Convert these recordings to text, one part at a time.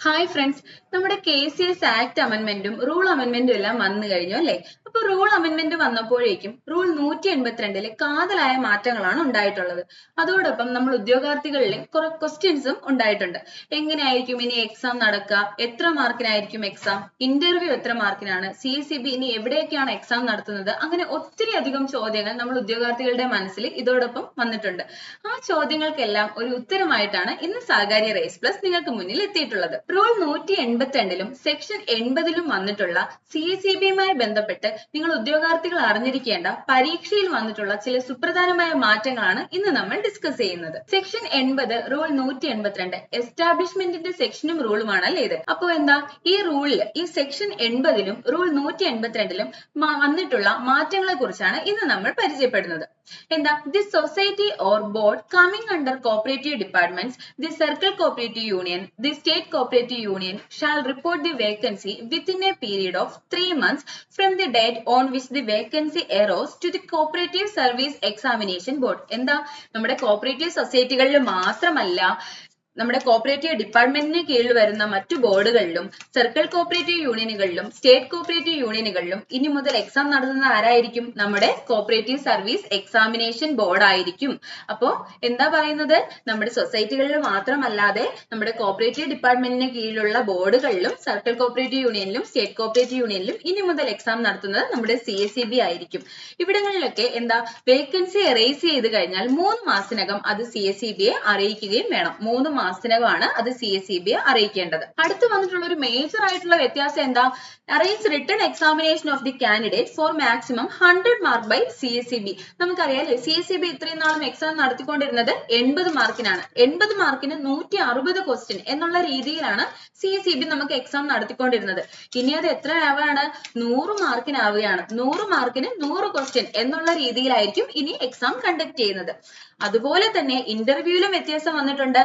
Hi friends നമ്മുടെ K C S act അമെന്മെന്റും rule അമെന്മെന്റും എല്ലാം വന്നു കഴിഞ്ഞു അല്ലേ? അപ്പൊ റൂൾ അമെന്റ്മെന്റ് വന്നപ്പോഴേക്കും റൂൾ നൂറ്റി എൺപത്തിരണ്ടിൽ കാതലായ മാറ്റങ്ങളാണ് ഉണ്ടായിട്ടുള്ളത്. അതോടൊപ്പം നമ്മൾ ഉദ്യോഗാർത്ഥികളിലെ കുറെ ക്വസ്റ്റ്യൻസും ഉണ്ടായിട്ടുണ്ട്. എങ്ങനെയായിരിക്കും ഇനി എക്സാം നടക്കുക എത്ര മാർക്കിനായിരിക്കും എക്സാം ഇന്റർവ്യൂ എത്ര മാർക്കിനാണ്? സി സി ബി ഇനി എവിടെയൊക്കെയാണ് എക്സാം നടത്തുന്നത്? അങ്ങനെ ഒത്തിരി അധികം ചോദ്യങ്ങൾ നമ്മൾ ഉദ്യോഗാർത്ഥികളുടെ മനസ്സിൽ ഇതോടൊപ്പം വന്നിട്ടുണ്ട്. ആ ചോദ്യങ്ങൾക്കെല്ലാം ഒരു ഉത്തരമായിട്ടാണ് ഇന്ന് സാകാര്യ റേസ് പ്ലസ് നിങ്ങൾക്ക് മുന്നിൽ എത്തിയിട്ടുള്ളത്. റൂൾ നൂറ്റി എൺപത്തിരണ്ടിലും സെക്ഷൻ എൺപതിലും വന്നിട്ടുള്ള സി സി ബിയുമായി ബന്ധപ്പെട്ട് നിങ്ങൾ ഉദ്യോഗാർത്ഥികൾ അറിഞ്ഞിരിക്കേണ്ട പരീക്ഷയിൽ വന്നിട്ടുള്ള ചില സുപ്രധാനമായ മാറ്റങ്ങളാണ് ഇന്ന് നമ്മൾ ഡിസ്കസ് ചെയ്യുന്നത്. സെക്ഷൻ എൺപത് റൂൾ നൂറ്റി എൺപത്തിരണ്ട് എസ്റ്റാബ്ലിഷ്മെന്റിന്റെ സെക്ഷനും റൂളുമാണ് അല്ലേ ഇത്? അപ്പോ എന്താ? ഈ റൂളിൽ ഈ സെക്ഷൻ എൺപതിലും റൂൾ നൂറ്റി എൺപത്തിരണ്ടിലും വന്നിട്ടുള്ള മാറ്റങ്ങളെ കുറിച്ചാണ് ഇന്ന് നമ്മൾ പരിചയപ്പെടുന്നത്. എന്താ? The society or board coming under cooperative departments the circle cooperative union the state cooperative union shall report the vacancy within a period of three months from the date on which the vacancy arose to the cooperative service examination board എന്താ? നമ്മുടെ cooperative സൊസൈറ്റികളിൽ മാത്രമല്ല നമ്മുടെ cooperative ഡിപ്പാർട്ട്മെന്റിന് കീഴിൽ വരുന്ന മറ്റു ബോർഡുകളിലും circle cooperative യൂണിയനുകളിലും സ്റ്റേറ്റ് കോപ്പറേറ്റീവ് യൂണിയനുകളിലും ഇനി മുതൽ എക്സാം നടത്തുന്ന ആരായിരിക്കും? നമ്മുടെ കോപ്പറേറ്റീവ് സർവീസ് എക്സാമിനേഷൻ ബോർഡ് ആയിരിക്കും. അപ്പോ എന്താ പറയുന്നത്? നമ്മുടെ സൊസൈറ്റികളിൽ മാത്രമല്ലാതെ നമ്മുടെ കോപ്പറേറ്റീവ് ഡിപ്പാർട്ട്മെന്റിന് കീഴിലുള്ള ബോർഡുകളിലും സർക്കിൾ കോപ്പറേറ്റീവ് യൂണിയനിലും സ്റ്റേറ്റ് കോപ്പറേറ്റീവ് യൂണിയനിലും ഇനി മുതൽ എക്സാം നടത്തുന്നത് നമ്മുടെ സി എസ് സി ബി ആയിരിക്കും. ഇവിടങ്ങളിലൊക്കെ എന്താ? വേക്കൻസി എറേസ് ചെയ്ത് കഴിഞ്ഞാൽ മൂന്ന് മാസത്തിനകം അത് സി എസ് സി ബിയെ അറിയിക്കുകയും വേണം. മൂന്ന് മാസത്തിനകമാണ് അത് സി എസ് സി ബി അറിയിക്കേണ്ടത്. അടുത്ത് വന്നിട്ടുള്ള ഒരു മേജർ ആയിട്ടുള്ള വ്യത്യാസം എന്താ? Arrange return examination of the candidate for maximum hundred mark by C S C B നമുക്കറിയാലേ C S C B ഇത്രയും നാളും എക്സാം നടത്തിക്കൊണ്ടിരുന്നത് എൺപത് മാർക്കിനാണ്. എൺപത് മാർക്കിന് നൂറ്റി അറുപത് ക്വസ്റ്റ്യൻ എന്നുള്ള രീതിയിലാണ് സി എസ് സി ബി നമുക്ക് എക്സാം നടത്തിക്കൊണ്ടിരുന്നത്. ഇനി അത് എത്ര ആവുകയാണ് നൂറ് മാർക്കിനാവുകയാണ്. നൂറ് മാർക്കിന് നൂറ് ക്വസ്റ്റ്യൻ എന്നുള്ള രീതിയിലായിരിക്കും ഇനി എക്സാം കണ്ടക്ട് ചെയ്യുന്നത്. അതുപോലെ തന്നെ ഇന്റർവ്യൂവിലും വ്യത്യാസം വന്നിട്ടുണ്ട്.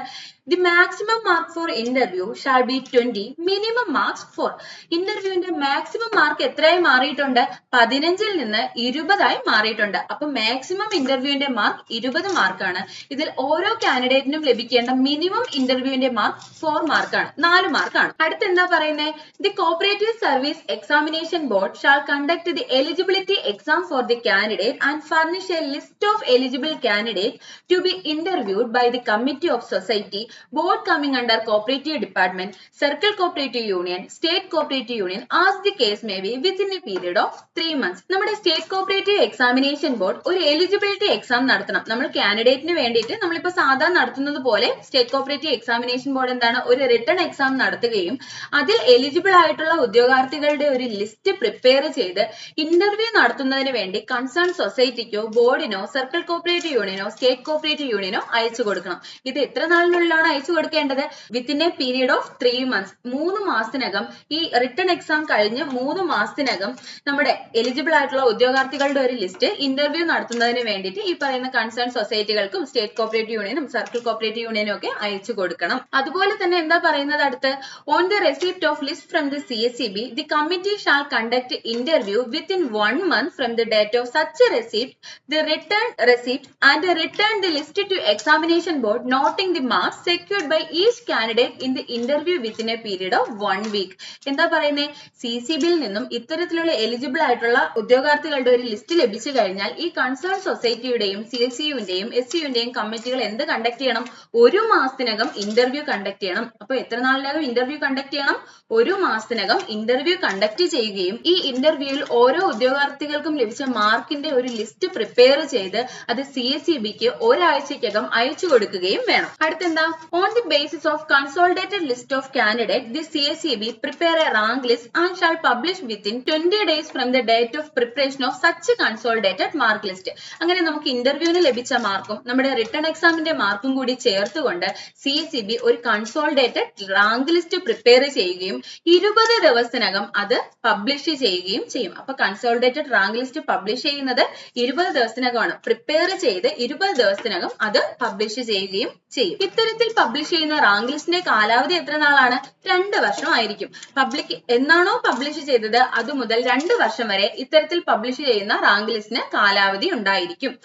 The maximum mark for interview shall be twenty minimum marks for ഇന്റർവ്യൂവിന്റെ maximum mark എത്രയായി മാറിയിട്ടുണ്ട്? പതിനഞ്ചിൽ നിന്ന് ഇരുപതായി മാറിയിട്ടുണ്ട്. അപ്പൊ മാക്സിമം ഇന്റർവ്യൂവിന്റെ മാർക്ക് ഇരുപത് മാർക്കാണ് ഇതിൽ ഓരോ കാൻഡിഡേറ്റിനും ലഭിക്കേണ്ട മിനിമം ഇന്റർവ്യൂവിന്റെ മാർക്ക് ഫോർ മാർക്കാണ് നാല് മാർക്കാണ് അടുത്ത് എന്താ പറയുന്നത് the cooperative service examination board shall conduct the eligibility exam for the candidate and furnish a list of eligible candidate to be interviewed by the committee of society. Board coming under cooperative department circle cooperative union state cooperative union as the case may be within a period of three months. നമ്മുടെ state cooperative examination board ഒരു eligibility exam നടത്തണം. നമ്മൾ കാൻഡിഡേറ്റിന് വേണ്ടിയിട്ട് നമ്മളിപ്പോ സാധാരണ നടത്തുന്നത് പോലെ സ്റ്റേറ്റ് കോപ്പറേറ്റീവ് എക്സാമിനേഷൻ ബോർഡ് എന്താണ് ഒരു റിട്ടേൺ എക്സാം നടത്തുകയും അതിൽ എലിജിബിൾ ആയിട്ടുള്ള ഉദ്യോഗാർത്ഥികളുടെ ഒരു ലിസ്റ്റ് പ്രിപ്പയർ ചെയ്ത് ഇന്റർവ്യൂ നടത്തുന്നതിന് വേണ്ടി കൺസേൺ സൊസൈറ്റിക്കോ ബോർഡിനോ സർക്കിൾ കോപ്പറേറ്റീവ് യൂണിയനോ സ്റ്റേറ്റ് കോപ്പറേറ്റീവ് യൂണിയനോ അയച്ചു കൊടുക്കണം. ഇത് എത്ര നാളിനുള്ളിലാണ് അയച്ചു കൊടുക്കേണ്ടത്? Within a period of three months മൂന്ന് മാസത്തിനകം ഈ റിട്ടേൺ എക്സാം കഴിഞ്ഞ് മൂന്ന് മാസത്തിനകം നമ്മുടെ എലിജിബിൾ ആയിട്ടുള്ള ഉദ്യോഗാർത്ഥികളുടെ ഒരു ലിസ്റ്റ് ഇന്റർവ്യൂ നടത്തുന്നതിന് വേണ്ടിയിട്ട് ഈ പറയുന്ന കൺസേൺ സൊസൈറ്റികൾക്കും സ്റ്റേറ്റ് കോപ്പറേറ്റീവ് യൂണിയനും സർക്കിൾ കോപ്പറേറ്റീവ് യൂണിയനും ഒക്കെ അയച്ചു കൊടുക്കണം. അതുപോലെ തന്നെ എന്താ പറയുന്നത് അടുത്ത്? On the receipt of list from the C S C B the committee shall conduct interview within one month from the date of such receipt the return receipt and return the list to examination board noting the marks secured by each candidate in the interview within a period of one week. എന്താ പറയുന്നത് C C ബിയിൽ നിന്നും ഇത്തരത്തിലുള്ള eligible ആയിട്ടുള്ള ഉദ്യോഗാർത്ഥികളുടെ ഒരു list ലഭിച്ചു കഴിഞ്ഞാൽ ഈ കൺസേൺ സൊസൈറ്റിയുടെയും സി എസ് യുവിന്റെയും എസ് സിയുടെയും കമ്മിറ്റികൾ എന്ത് കണ്ടക്ട് ചെയ്യണം? ഒരു മാസത്തിനകം ഇന്റർവ്യൂ കണ്ടക്ട് ചെയ്യണം. അപ്പൊ എത്ര നാളിനകം ഇന്റർവ്യൂ കണ്ടക്ട് ചെയ്യണം? ഒരു മാസത്തിനകം ഇന്റർവ്യൂ കണ്ടക്ട് ചെയ്യുകയും ഈ ഇന്റർവ്യൂവിൽ ഓരോ ഉദ്യോഗാർത്ഥികൾക്കും ലഭിച്ച മാർക്കിന്റെ ഒരു ലിസ്റ്റ് പ്രിപ്പയർ ചെയ്ത് അത് സി എസ് സി ബിക്ക് ഒരാഴ്ചക്കകം അയച്ചു കൊടുക്കുകയും വേണം. അടുത്തെന്താ? On the basis of consolidated list of candidate the C S C B prepare a rank list and shall publish within twenty days from the date of preparation of such consolidated അങ്ങനെ നമുക്ക് ഇന്റർവ്യൂവിന് ലഭിച്ച മാർക്കും നമ്മുടെ return എക്സാമിന്റെ മാർക്കും കൂടി ചേർത്തുകൊണ്ട് സി സി ബി ഒരു കൺസോൾഡേറ്റഡ് റാങ്ക് ലിസ്റ്റ് പ്രിപ്പയർ ചെയ്യുകയും ഇരുപത് ദിവസത്തിനകം അത് പബ്ലിഷ് ചെയ്യുകയും ചെയ്യും. അപ്പൊ കൺസോൾഡേറ്റഡ് റാങ്ക് ലിസ്റ്റ് പബ്ലിഷ് ചെയ്യുന്നത് ഇരുപത് ദിവസത്തിനകമാണ്. പ്രിപ്പയർ ചെയ്ത് ഇരുപത് ദിവസത്തിനകം അത് പബ്ലിഷ് ചെയ്യുകയും ചെയ്യും. ഇത്തരത്തിൽ പബ്ലിഷ് ചെയ്യുന്ന റാങ്ക് ലിസ്റ്റിന്റെ കാലാവധി എത്ര നാളാണ്? രണ്ട് വർഷം ആയിരിക്കും. പബ്ലിക് എന്നാണോ പബ്ലിഷ് ചെയ്തത്? അത് മുതൽ രണ്ട് വർഷം വരെ ഇത്തരത്തിൽ പബ്ലിഷ് ചെയ്യുന്ന റാങ്ക് ലിസ്റ്റിന് കാലാവധി ഉണ്ടായിരിക്കും.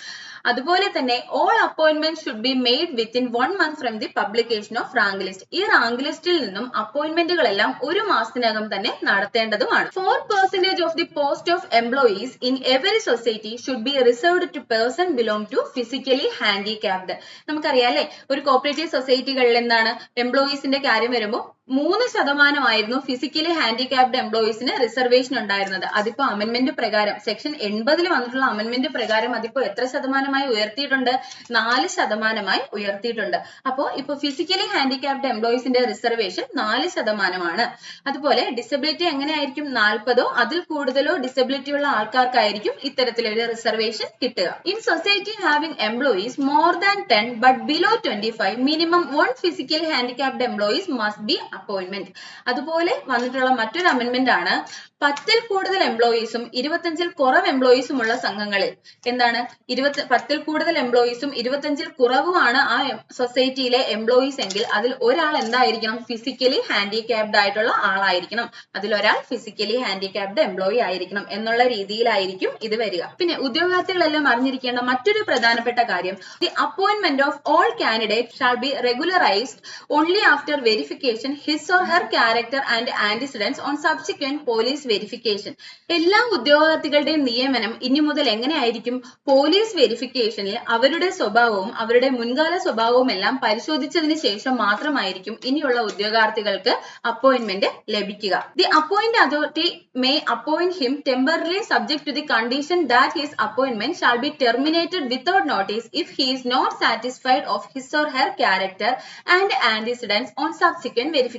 അതുപോലെ തന്നെ all appointment should be made within one month from the publication of rank list ഈ റാങ്ക് ലിസ്റ്റിൽ നിന്നും അപ്പോയിന്റ്മെന്റുകളെല്ലാം ഒരു മാസത്തിനകം തന്നെ നടത്തേണ്ടതുമാണ്. Four percentage of the post of employees in every society should be reserved to person belong to physically handicapped നമുക്കറിയാം അല്ലെ? ഒരു കോപ്പറേറ്റീവ് സൊസൈറ്റികളിൽ എന്താണ് എംപ്ലോയീസിന്റെ കാര്യം വരുമ്പോൾ മൂന്ന് ശതമാനമായിരുന്നു ഫിസിക്കലി ഹാൻഡിക്യാപ്ഡ് എംപ്ലോയീസിന് റിസർവേഷൻ ഉണ്ടായിരുന്നത്. അതിപ്പോ അമെന്റ്മെന്റ് പ്രകാരം സെക്ഷൻ എൺപതിൽ വന്നിട്ടുള്ള അമെന്റ്മെന്റ് പ്രകാരം അതിപ്പോ എത്ര ശതമാനമായി ഉയർത്തിയിട്ടുണ്ട്? നാല് ശതമാനമായി ഉയർത്തിയിട്ടുണ്ട്. അപ്പോ ഇപ്പൊ ഫിസിക്കലി ഹാൻഡിക്യാപ്ഡ് എംപ്ലോയീസിന്റെ റിസർവേഷൻ നാല് ശതമാനമാണ്. അതുപോലെ ഡിസബിലിറ്റി എങ്ങനെയായിരിക്കും? നാൽപ്പതോ അതിൽ കൂടുതലോ ഡിസബിലിറ്റി ഉള്ള ആൾക്കാർക്കായിരിക്കും ഇത്തരത്തിലൊരു റിസർവേഷൻ കിട്ടുക. In society having employees more than ten but below twenty five minimum one physically handicapped employees must be appointment അതുപോലെ വന്നിട്ടുള്ള മറ്റൊരു അമെന്റ്മെന്റ് ആണ് പത്തിൽ കൂടുതൽ എംപ്ലോയീസും ഇരുപത്തഞ്ചിൽ കുറവ് എംപ്ലോയീസും ഉള്ള സംഘങ്ങളിൽ. എന്താണ്? ഇരുപത്തി പത്തിൽ കൂടുതൽ എംപ്ലോയീസും ഇരുപത്തഞ്ചിൽ കുറവുമാണ് ആ സൊസൈറ്റിയിലെ എംപ്ലോയീസ് എങ്കിൽ അതിൽ ഒരാൾ എന്തായിരിക്കണം? ഫിസിക്കലി ഹാൻഡിക്യാപ്ഡ് ആയിട്ടുള്ള ആളായിരിക്കണം. അതിലൊരാൾ ഫിസിക്കലി ഹാൻഡിക്യാപ്ഡ് എംപ്ലോയി ആയിരിക്കണം എന്നുള്ള രീതിയിലായിരിക്കും ഇത് വരിക. പിന്നെ ഉദ്യോഗാർത്ഥികളെല്ലാം അറിഞ്ഞിരിക്കേണ്ട മറ്റൊരു പ്രധാനപ്പെട്ട കാര്യം the appointment of all candidate shall be regularized only after verification his or her character and antecedents on subsequent police verification എല്ലാ ഉദ്യോഗാർത്ഥികളുടെയും നിയമനം ഇനി മുതൽ എങ്ങനെയായിരിക്കും? പോലീസ് വെരിഫിക്കേഷനിൽ അവരുടെ സ്വഭാവവും അവരുടെ മുൻകാല സ്വഭാവവും എല്ലാം പരിശോധിച്ചതിന് ശേഷം മാത്രമായിരിക്കും ഇനിയുള്ള ഉദ്യോഗാർത്ഥികൾക്ക് അപ്പോയിന്റ്മെന്റ് ലഭിക്കുക. The appoint authority may appoint him temporary subject to the condition that his appointment shall be terminated without notice if he is not satisfied of his or her character and antecedents on subsequent verification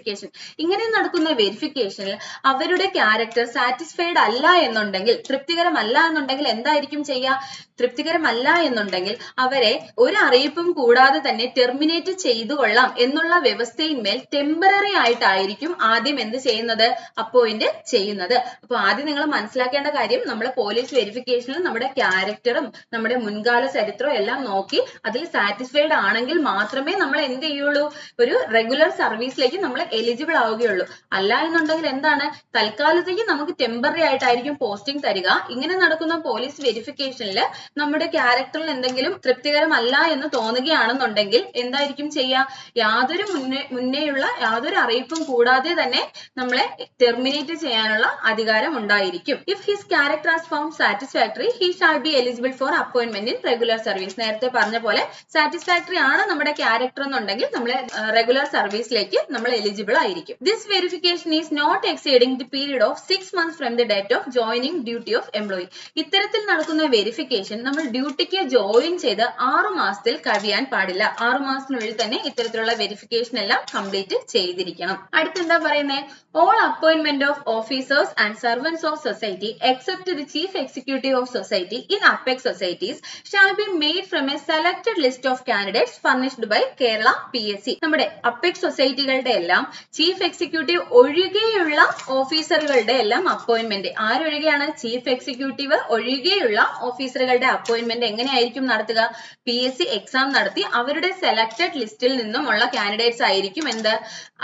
ഇങ്ങനെ നടക്കുന്ന വെരിഫിക്കേഷനിൽ അവരുടെ character satisfied അല്ല എന്നുണ്ടെങ്കിൽ തൃപ്തികരമല്ല എന്നുണ്ടെങ്കിൽ എന്തായിരിക്കും ചെയ്യുക തൃപ്തികരമല്ല എന്നുണ്ടെങ്കിൽ അവരെ ഒരു അറിയിപ്പും കൂടാതെ തന്നെ ടെർമിനേറ്റ് ചെയ്തു കൊള്ളാം എന്നുള്ള വ്യവസ്ഥയിന്മേൽ ടെമ്പററി ആയിട്ടായിരിക്കും ആദ്യം എന്ത് ചെയ്യുന്നത്? അപ്പോയിന്റ് ചെയ്യുന്നത്. അപ്പൊ ആദ്യം നിങ്ങൾ മനസ്സിലാക്കേണ്ട കാര്യം നമ്മുടെ പോലീസ് വെരിഫിക്കേഷനിൽ നമ്മുടെ ക്യാരക്ടറും നമ്മുടെ മുൻകാല ചരിത്രവും എല്ലാം നോക്കി അതിൽ സാറ്റിസ്ഫൈഡ് ആണെങ്കിൽ മാത്രമേ നമ്മൾ എന്ത് ചെയ്യുള്ളൂ? ഒരു റെഗുലർ സർവീസിലേക്ക് നമ്മൾ എലിജിബിൾ ആവുകയുള്ളൂ. അല്ല എന്നുണ്ടെങ്കിൽ എന്താണ്? തൽക്കാലത്തേക്ക് നമുക്ക് ടെമ്പററി ആയിട്ടായിരിക്കും പോസ്റ്റിംഗ് തരിക. ഇങ്ങനെ നടക്കുന്ന പോലീസ് വെരിഫിക്കേഷനിൽ നമ്മുടെ ക്യാരക്ടറിൽ എന്തെങ്കിലും തൃപ്തികരമല്ല എന്ന് തോന്നുകയാണെന്നുണ്ടെങ്കിൽ എന്തായിരിക്കും ചെയ്യുക യാതൊരു മുന്നേ മുന്നേയുള്ള യാതൊരു അറിയിപ്പും കൂടാതെ തന്നെ നമ്മളെ ടെർമിനേറ്റ് ചെയ്യാനുള്ള അധികാരം ഉണ്ടായിരിക്കും. If his character as form satisfactory he shall be eligible for appointment in regular service നേരത്തെ പറഞ്ഞ പോലെ സാറ്റിസ്ഫാക്ടറി ആണ് നമ്മുടെ ക്യാരക്ടർ എന്നുണ്ടെങ്കിൽ നമ്മളെ റെഗുലർ സർവീസിലേക്ക് നമ്മൾ എലിജിബിൾ ആയിരിക്കും. This verification is not exceeding the period of six months from the date of joining duty of employee ഇത്തരത്തിൽ നടക്കുന്ന വെരിഫിക്കേഷൻ നമ്മൾ ഡ്യൂട്ടിക്ക് ജോയിൻ ചെയ്ത് ആറു മാസത്തിൽ കഴിയാൻ പാടില്ല. ആറു മാസത്തിനുള്ളിൽ തന്നെ ഇത്തരത്തിലുള്ള വെരിഫിക്കേഷൻ എല്ലാം കംപ്ലീറ്റ് ചെയ്തിരിക്കണം. അടുത്തെന്താ പറയുന്നത് all appointment of officers and servants of society except the chief executive of society in apex societies shall be made from a selected list of candidates furnished by Kerala P S C നമ്മുടെ apex സൊസൈറ്റികളുടെ എല്ലാം chief executive ഒഴികെയുള്ള ഓഫീസറുകളുടെ എല്ലാം appointment ആരൊഴികെയാണ് chief executive ഒഴികെയുള്ള ഓഫീസറുകളുടെ appointment എങ്ങനെയായിരിക്കും നടത്തുക? P S C exam നടത്തി അവരുടെ സെലക്ടഡ് ലിസ്റ്റിൽ നിന്നുമുള്ള കാൻഡിഡേറ്റ്സ് ആയിരിക്കും എന്ത്?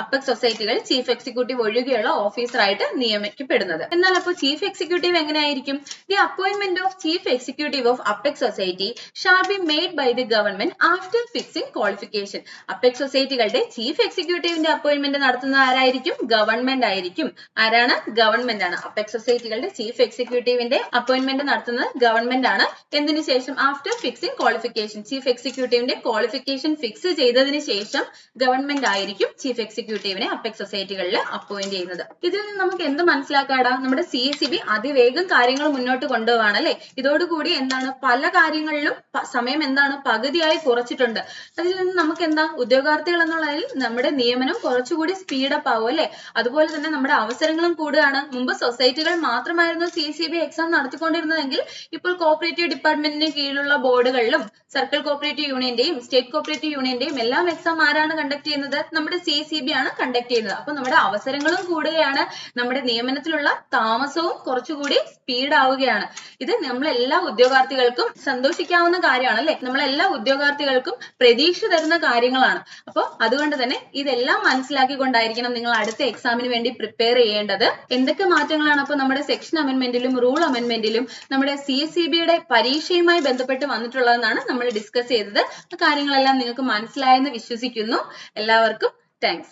അപ്പക് സൊസൈറ്റികൾ ചീഫ് എക്സിക്യൂട്ടീവ് ഒഴികെയുള്ള ഓഫീസറായിട്ട് നിയമിക്കപ്പെടുന്നത്. എന്നാൽ അപ്പോൾ ചീഫ് എക്സിക്യൂട്ടീവ് എങ്ങനെയായിരിക്കും? The appointment of chief executive of apex society shall be made by the government after fixing qualification apex സൊസൈറ്റികളുടെ chief എക്സിക്യൂട്ടീവിന്റെ അപ്പോയിന്റ്മെന്റ് നടത്തുന്നത് ആരായിരിക്കും? ഗവൺമെന്റ് ആയിരിക്കും. ആരാണ്? ഗവൺമെന്റ് ആണ്. അപ്പെക്സ് സൊസൈറ്റികളുടെ ചീഫ് എക്സിക്യൂട്ടീവിന്റെ അപ്പോയിന്റ്മെന്റ് നടത്തുന്നത് ഗവൺമെന്റ് ആണ്. എന്തിനു ശേഷം? ആഫ്റ്റർ ഫിക്സിംഗ് ക്വാളിഫിക്കേഷൻ ചീഫ് എക്സിക്യൂട്ടീവിന്റെ ക്വാളിഫിക്കേഷൻ ഫിക്സ് ചെയ്തതിന് ശേഷം ഗവൺമെന്റ് ആയിരിക്കും ചീഫ് എക്സിക്യൂട്ടീവിനെ അപ്പെക്സ് സൊസൈറ്റികളിൽ അപ്പോയിന്റ് ചെയ്യുന്നത്. ഇതിൽ നിന്ന് നമുക്ക് എന്ത് മനസ്സിലാക്കാടാ? നമ്മുടെ സി എസ് ബി അതിവേഗം കാര്യങ്ങൾ മുന്നോട്ട് കൊണ്ടുപോവാണ് അല്ലെ? ഇതോടുകൂടി എന്താണ്? പല കാര്യങ്ങളിലും സമയം എന്താണ്? പകുതിയായി കുറച്ചിട്ടുണ്ട്. അതിൽ നിന്ന് നമുക്ക് എന്താ? ഉദ്യോഗാർത്ഥികൾ എന്നുള്ളതിൽ നമ്മുടെ നിയമനം കുറച്ചുകൂടി സ്പീഡപ്പ് ആവും അല്ലെ? അതുപോലെ തന്നെ നമ്മുടെ അവസരങ്ങളും കൂടുകയാണ്. മുമ്പ് സൊസൈറ്റികൾ മാത്രമായിരുന്നു സി സി ബി എക്സാം നടത്തിക്കൊണ്ടിരുന്നതെങ്കിൽ ഇപ്പോൾ കോപ്പറേറ്റീവ് ഡിപ്പാർട്ട്മെന്റിന് കീഴിലുള്ള ബോർഡുകളിലും സർക്കിൾ കോപ്പറേറ്റീവ് യൂണിയന്റെയും സ്റ്റേറ്റ് കോപ്പറേറ്റീവ് യൂണിയന്റെയും എല്ലാം എക്സാം ആരാണ് കണ്ടക്ട് ചെയ്യുന്നത്? നമ്മുടെ സി സി ബി ആണ് കണ്ടക്ട് ചെയ്യുന്നത്. അപ്പൊ നമ്മുടെ അവസരങ്ങളും കൂടുകയാണ്. നമ്മുടെ നിയമനത്തിലുള്ള താമസവും കുറച്ചുകൂടി സ്പീഡ് ആവുകയാണ്. ഇത് നമ്മളെല്ലാ ഉദ്യോഗാർത്ഥികൾക്കും സന്തോഷിക്കാവുന്ന കാര്യമാണ് അല്ലെ? നമ്മളെല്ലാ ഉദ്യോഗാർത്ഥികൾക്കും പ്രതീക്ഷ തരുന്ന കാര്യങ്ങളാണ്. അപ്പോൾ അതുകൊണ്ട് തന്നെ ഇതെല്ലാം മനസ്സിലാക്കിക്കൊണ്ടായിരിക്കണം നിങ്ങൾ അടുത്ത എക്സാമിന് വേണ്ടി പ്രിപ്പയർ ചെയ്യേണ്ടത്. എന്തൊക്കെ മാറ്റങ്ങളാണ് അപ്പോൾ നമ്മുടെ സെക്ഷൻ അമെന്റ്മെന്റിലും റൂൾ അമെന്റ്മെന്റിലും നമ്മുടെ സി എസ് സി ബിയുടെ പരീക്ഷയുമായി ബന്ധപ്പെട്ട് വന്നിട്ടുള്ളതെന്നാണ് നമ്മൾ ഡിസ്കസ് ചെയ്തത്. കാര്യങ്ങളെല്ലാം നിങ്ങൾക്ക് മനസ്സിലായെന്ന് വിശ്വസിക്കുന്നു. എല്ലാവർക്കും താങ്ക്സ്